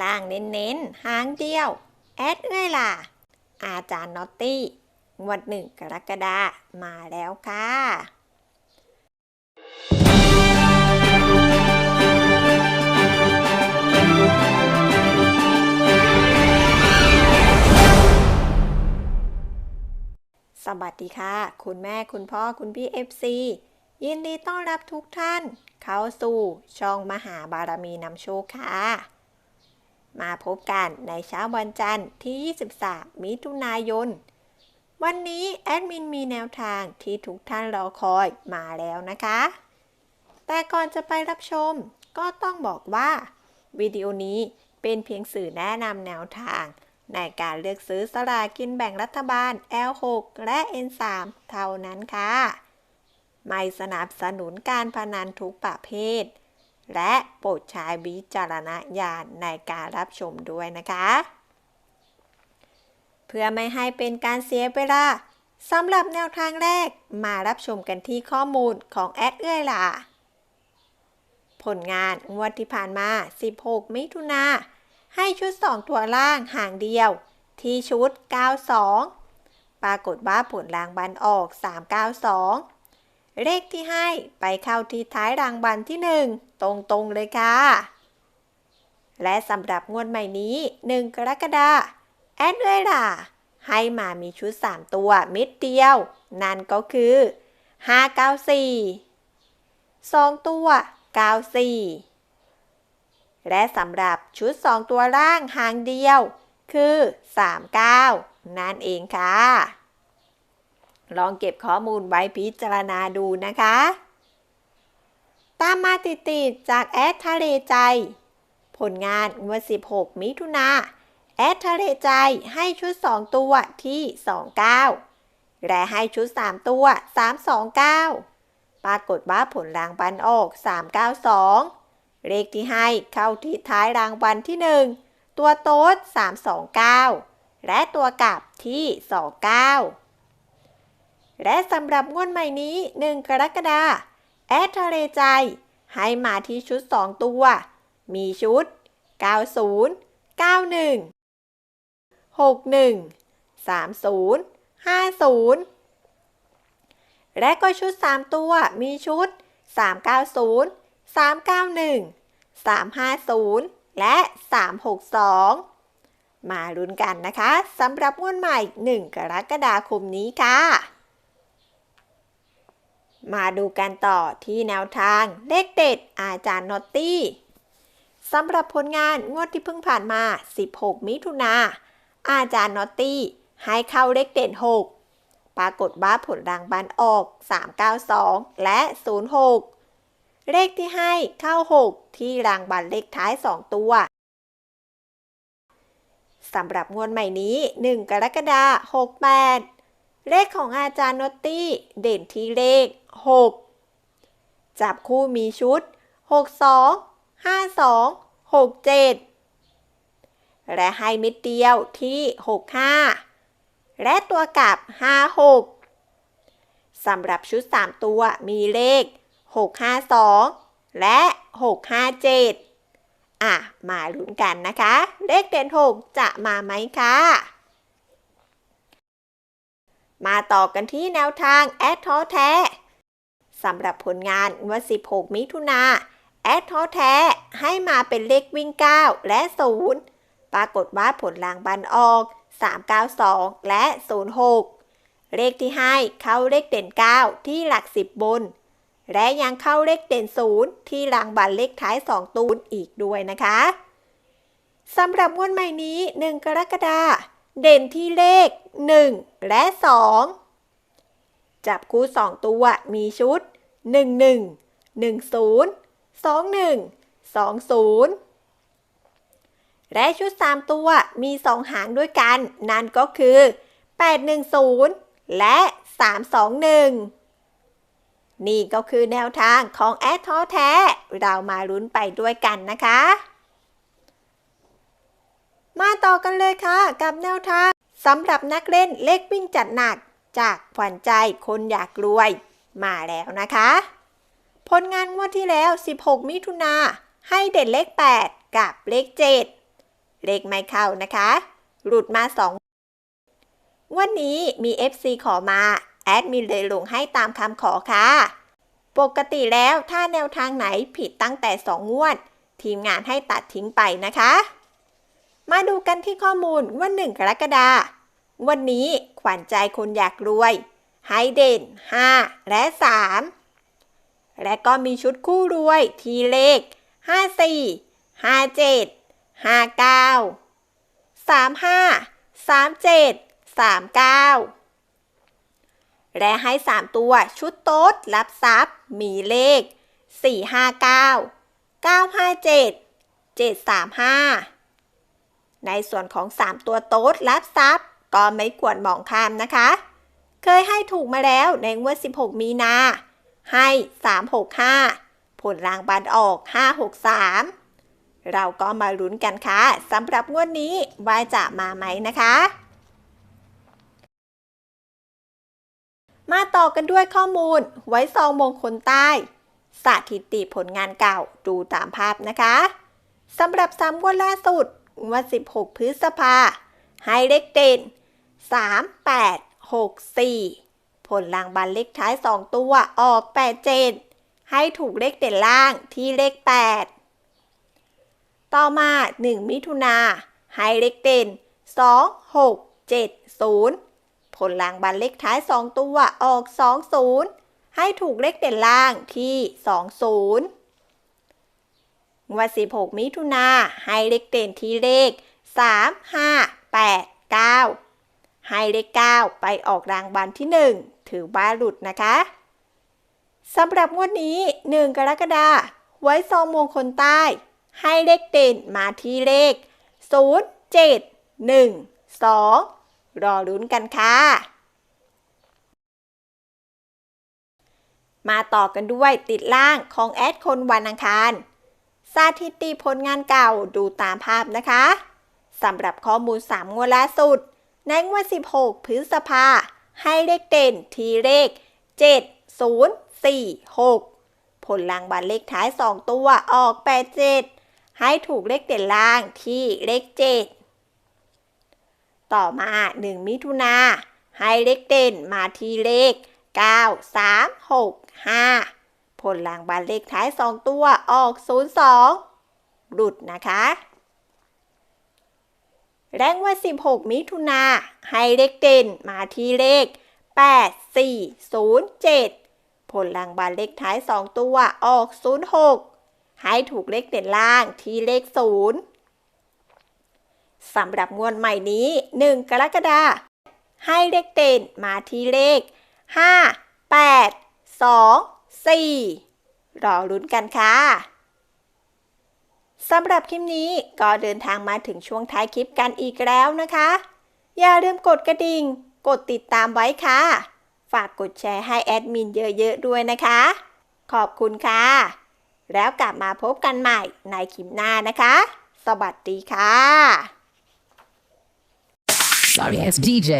ล่างเน้นๆ หางเดียว แอดเอ้ยล่ะ อาจารย์นอตตี้ งวดหนึ่งกรกฎามาแล้วค่ะสวัสดีค่ะ คุณแม่คุณพ่อคุณพี่ FC ยินดีต้อนรับทุกท่าน เข้าสู่ช่องมหาบารมีนำโชคค่ะ มาพบกันในเช้าวันจันทร์ที่ 23 มิถุนายน วันนี้แอดมินมีแนวทางที่ทุกท่านรอคอยมาแล้วนะคะ แต่ก่อนจะไปรับชม ก็ต้องบอกว่า วิดีโอนี้เป็นเพียงสื่อแนะนำแนวทาง ในการเลือกซื้อสลากกินแบ่งรัฐบาล L6 และ N3 เท่านั้นค่ะ ไม่สนับสนุนการพนันทุกประเภท และโปรดใช้วิจารณญาณในการรับชมด้วยนะคะ เพื่อไม่ให้เป็นการเสียเวลาสำหรับแนวทางแรกมารับชมกันที่ข้อมูลของแอดเอื้อยล่ะ ผลงานงวดที่ผ่านมา 16 มิถุนา ให้ชุด 2 ตัวล่างห่างเดียว ที่ชุด 92 ปรากฏว่าผลรางบัลออก 392 เลขที่ให้ไปเข้าที่ท้ายรางวัลที่ 1 ตรงๆเลยค่ะ และสำหรับงวดใหม่นี้ 1 กรกฎาคมแอดเลยล่ะให้มามีชุด 3 ตัวม็ดเดียว นั่นก็คือ 594 2 ตัว 94 และสำหรับชุด 2 ตัวล่างหางเดียว คือ 39 นั่นเองค่ะ ลองเก็บข้อมูลไว้พิจารณาดูนะคะ ตามมาติดๆจากแอดทะเลใจ ผลงานงวด16 มิถุนาแอดทะเลใจให้ชุด 2 ตัวที่ 29 และให้ชุด 3 ตัว 329 ปรากฏว่าผลรางบัลออก 392 เลขที่ให้เข้าที่ท้ายรางวัลที่ 1 ตัวโต๊ด329 และตัวกลับที่ 29 และสำหรับงวดใหม่นี้ 1 กรกฎาคมแอดทะเลใจ ให้มาที่ชุด 2 ตัว มีชุด 90 91 61 30 50 และก็ชุด 3 ตัว มีชุด 390 391 350 และ 362 มาลุ้นกันนะคะสำหรับงวดใหม่ 1 กรกฎาคมนี้ค่ะ มาดูกันต่อที่แนวทางเลขเด็ดอาจารย์นอตตี้สำหรับผลงานงวดที่เพิ่งผ่านมา 16 มิถุนา อาจารย์นอตตี้ให้เข้าเลขเด่น 6 ปรากฏว่าผลรางวัลออก 392 และ 06 เลขที่ให้เข้า 6 ที่รางวัลเลขท้าย 2 ตัวสำหรับงวดใหม่นี้ 1 กรกฎาคม68 เลขของอาจารย์นตตี้เด่นที่เลข 6 จับคู่มีชุด 62 52 67 และให้ม็ดเดียวที่ 65 และตัวกลับ 56สำหรับชุด 3 ตัวมีเลข 652 และ 657 อะ มาลุ้นกันนะคะ เลขเด่น 6 จะมาไหมคะ มาต่อกันที่แนวทางแอดท้อแท้สำหรับผลงานวัน 16 มิถุนาแอดท้อแท้ให้มาเป็นเลขวิ่ง 9 และ 0 ปรากฏว่าผลรางบัลออก 392 และ 06 เลขที่ให้เข้าเลขเด่น 9 ที่หลัก 10 บน และยังเข้าเลขเด่น 0 ที่รางบัลเลขท้าย 2ตูนอีกด้วยนะคะสำหรับงวดใหม่นี้ 1 กรกฎาคม เด่นที่เลข 1 และ 2 จับคู่ 2 ตัวมีชุด 11 10 21 20 และชุด 3 ตัวมี 2 หางด้วยกัน นั่นก็คือ 810 และ 321 นี่ก็คือแนวทางของแอดท้อแท้ เรามาลุ้นไปด้วยกันนะคะ มาต่อกันเลยค่ะ กับแนวทางสำหรับนักเล่นเลขวิ่งจัดหนัก จากขวัญใจคนอยากรวย มาแล้วนะคะ ผลงานงวดที่แล้ว 16 มิถุนาให้เด่นเลข 8 กับเลข 7 เลขไม่เข้านะคะ หลุดมาสองวันนี้มี FC ขอมา แอดมินเลยลงให้ตามคำขอค่ะ ปกติแล้วถ้าแนวทางไหนผิดตั้งแต่ 2 งวด ทีมงานให้ตัดทิ้งไปนะคะ มาดูกันที่ข้อมูลวันหนึ่งกรกฎาคมวันนี้ขวัญใจคนอยากรวยให้เด่น 5 และ 3 และก็มีชุดคู่รวยทีเลข 54 57 59 35 37 39 และให้ 3 ตัวชุดโต๊ดรับทรัพย์มีเลข 459 957 735 ในส่วนของ 3 ตัวโต๊ดรับทรัพย์ ก็ไม่ควรมองข้ามนะคะ เคยให้ถูกมาแล้วในงวด 16 มีนา ให้ 365 ผลรางบันออก 563 เราก็มาลุ้นกันค่ะสำหรับงวดนี้ว่าจะมาไหมนะคะ มาต่อกันด้วยข้อมูลไว้ซองมงคลใต้สถิติผลงานเก่าดูตามภาพนะคะสำหรับสามงวดล่าสุด วด16 พฤษภาให้เลขเด่น 3 8 6 4 ผลรางบัลเลขท้าย 2 ตัวออก 8 7 ให้ถูกเลขเด่นล่างที่เลข 8 ต่อมา 1 มิถุนาให้เลขเด่น 2 6 7 0 ผลรางบัลเลขท้าย 2 ตัวออก 2 0 ให้ถูกเลขเด่นล่างที่ 2 0 งวด 16 มิถุนาให้เลขเด่นที่เลข 3 5 8 9 ให้เลข 9 ไปออกรางวัลที่ 1 ถือว่าหลุดนะคะสำหรับงวดนี้ 1 กรกฎาคมไว้ซองมงคลใต้ ให้เลขเด่นมาที่เลข 0 7 1 2 รอลุ้นกันค่ะ มาต่อกันด้วยติดล่างของแอดคนวันอังคาร สถิติผลงานเก่าดูตามภาพนะคะสำหรับข้อมูล 3 งวดล่าสุด ในงวด 16 พฤษภา ให้เลขเด่นทีเลข 7 0 4 6 ผลรางวัลเลขท้าย 2 ตัวออก 8 7 ให้ถูกเลขเด่นล่างที่เลข 7 ต่อมา 1 มิถุนา ให้เลขเด่นมาที่เลข 9 3 6 5 ผลรางวัลเลขท้าย 2 ตัวออก 02 หลุดนะคะ แรงว่า 16 มิถุนาให้เลขเด่นมาที่เลข 8 4 0 7 ผลรางวัลเลขท้าย 2 ตัวออก 06 ให้ถูกเลขเด่นล่างที่เลข 0สำหรับงวดใหม่นี้ 1 กรกฎาคมให้เลขเด่นมาที่เลข 5 8 2 4 รอลุ้นกันค่ะสำหรับคลิปนี้ก็เดินทางมาถึงช่วงท้ายคลิปกันอีกแล้วนะคะ อย่าลืมกดกระดิ่ง กดติดตามไว้ค่ะ ฝากกดแชร์ให้แอดมินเยอะๆด้วยนะคะ ขอบคุณค่ะ แล้วกลับมาพบกันใหม่ในคลิปหน้านะคะ สวัสดีค่ะ Sorry ass DJ.